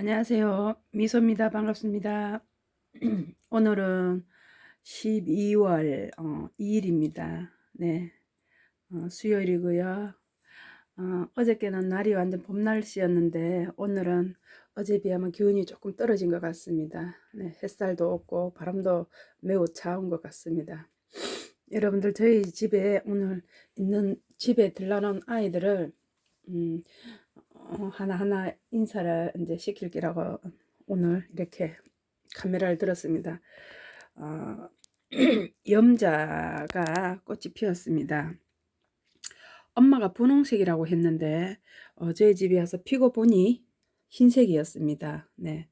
안녕하세요. 미소입니다. 반갑습니다. 오늘은 12월 어, 2일입니다. 네, 어, 수요일이고요. 어, 어저께는 날이 완전 봄 날씨였는데 오늘은 어제 비하면 기온이 조금 떨어진 것 같습니다. 네, 햇살도 없고 바람도 매우 차운 것 같습니다. 여러분들 저희 집에 오늘 있는 집에 들러놓은 아이들을 음, 어, 하나하나 인사를 이제 시킬 기라고 오늘 이렇게 카메라를 들었습니다. 어, 염자가 꽃이 피었습니다. 엄마가 분홍색이라고 했는데 어, 저희 집에 와서 피고 보니 흰색이었습니다. 네.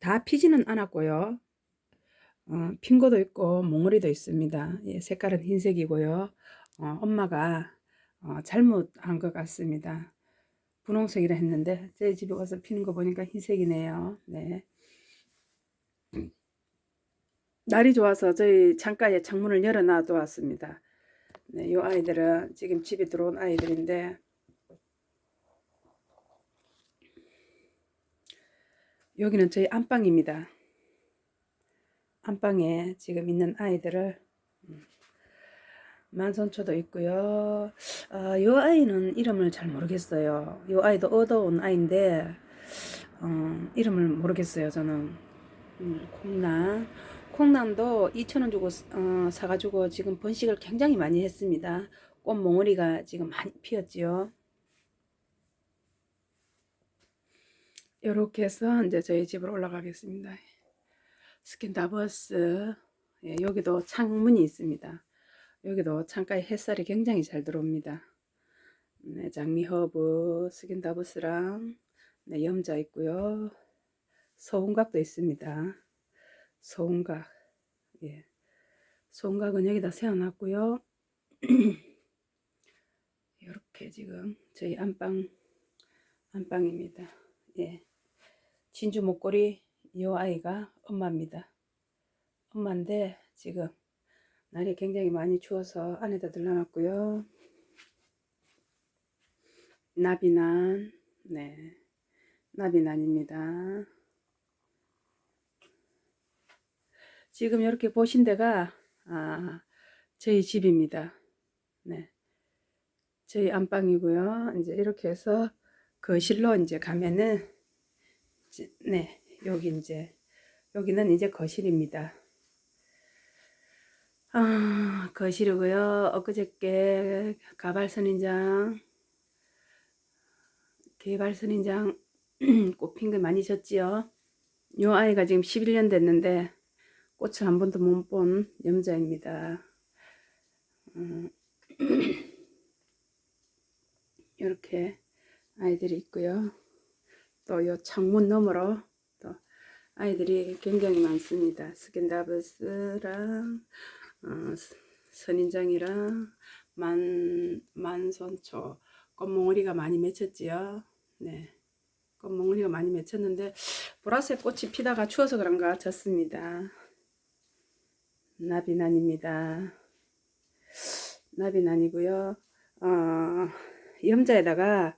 다 피지는 않았고요. 어, 핀 것도 있고 몽우리도 있습니다. 예, 색깔은 흰색이고요. 어, 엄마가 어, 잘못한 것 같습니다. 분홍색이라 했는데 제 집에 와서 피는 거 보니까 흰색이네요. 네. 날이 좋아서 저희 창가에 창문을 열어 놔 두었습니다. 네, 이 아이들은 지금 집에 들어온 아이들인데 여기는 저희 안방입니다. 안방에 지금 있는 아이들을 음, 만선초도 있고요. 아, 이 아이는 이름을 잘 모르겠어요. 이 아이도 얻어온 아이인데 어, 이름을 모르겠어요. 저는 음, 콩난 콩난도 2,000원 주고 어, 사가지고 지금 번식을 굉장히 많이 했습니다. 꽃 몽우리가 지금 많이 피었지요. 이렇게 해서 이제 저희 집으로 올라가겠습니다. 스킨다버스 예, 여기도 창문이 있습니다. 여기도 창가에 햇살이 굉장히 잘 들어옵니다. 네, 장미 허브, 스킨다버스랑 네, 염자 있고요. 소음각도 있습니다. 소음각. 예. 소음각은 여기다 세워놨고요. 이렇게 지금 저희 안방 안방입니다. 예. 진주 목걸이 이 아이가 엄마입니다. 엄마인데 지금 날이 굉장히 많이 추워서 안에다 들러놨고요. 나비난, 네, 나비난입니다. 지금 이렇게 보신 데가 아, 저희 집입니다. 네, 저희 안방이고요. 이제 이렇게 해서 거실로 이제 가면은 네, 여기 이제 여기는 이제 거실입니다. 아, 거실이고요. 엊그저께 가발 선인장, 개발 선인장 꽃핀 거 많이 졌지요. 요 아이가 지금 11년 됐는데 꽃을 한 번도 못 본 염자입니다. 음, 이렇게 아이들이 있고요. 또 요 창문 너머로 또 아이들이 굉장히 많습니다. 스킨다브스랑 어, 선인장이랑 만, 만선초 꽃몽우리가 많이 맺혔지요. 네. 꽃몽우리가 많이 맺혔는데 보라색 꽃이 피다가 추워서 그런가 졌습니다. 나비난입니다. 나비난이고요. 어, 염자에다가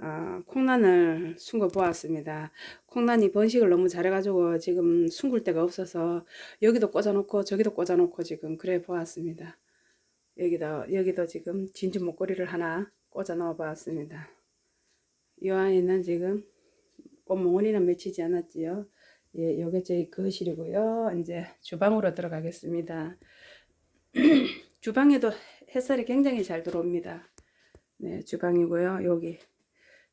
어, 콩란을 숨겨 보았습니다. 콩란이 번식을 너무 잘해가지고 지금 숨길 데가 없어서 여기도 꽂아놓고 저기도 꽂아놓고 지금 그래 보았습니다. 여기도 여기도 지금 진주 목걸이를 하나 꽂아 넣어 보았습니다. 이 안에는 지금 꽃몽원이는 맺히지 않았지요. 예, 요게 저희 거실이고요. 이제 주방으로 들어가겠습니다. 주방에도 햇살이 굉장히 잘 들어옵니다. 네, 주방이고요. 여기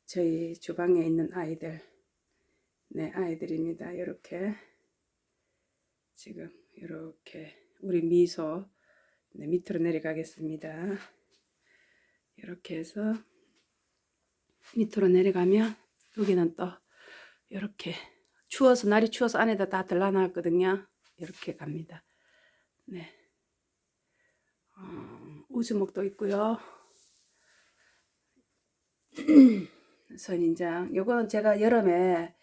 저희 주방에 있는 아이들 네 아이들입니다. 이렇게 지금 이렇게 우리 미소 네, 밑으로 내려가겠습니다. 이렇게 해서 밑으로 내려가면 여기는 또 이렇게 추워서 날이 추워서 안에다 다 들러놨거든요. 이렇게 갑니다. 네. 어, 우주목도 있고요 선인장. 요거는 제가 여름에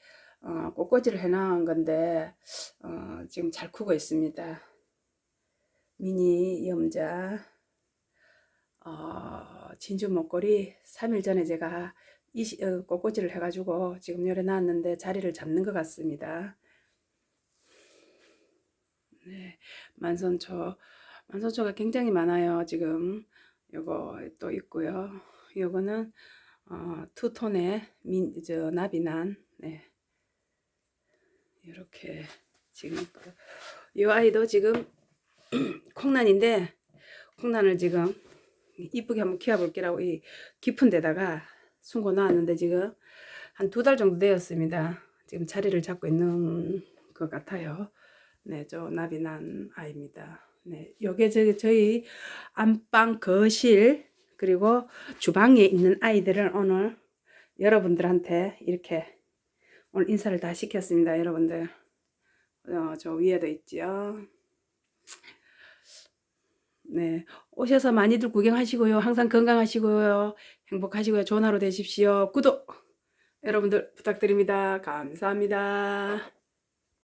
어, 꽃꽂이를 해 놓은 건데 어, 지금 잘 크고 있습니다. 미니 염자 어, 진주 목걸이 3일 전에 제가 이시, 어, 꽃꽂이를 해가지고 지금 열에 놨는데 자리를 잡는 것 같습니다. 네, 만선초. 만선초가 굉장히 많아요. 지금 요거 또 있고요. 요거는 어, 투톤의 민, 저 나비난. 네. 이렇게 지금. 이 아이도 지금 콩란인데 콩란을 지금 이쁘게 한번 키워볼게라고 이 깊은 데다가 숨고 놨는데 지금 한 두 달 정도 되었습니다. 지금 자리를 잡고 있는 것 같아요. 네, 저 나비난 아이입니다. 네, 요게 저기 저희 안방 거실 그리고 주방에 있는 아이들을 오늘 여러분들한테 이렇게 오늘 인사를 다 시켰습니다, 여러분들. 어, 저 위에도 있지요. 네, 오셔서 많이들 구경하시고요. 항상 건강하시고요. 행복하시고요. 좋은 하루 되십시오. 구독 여러분들 부탁드립니다. 감사합니다.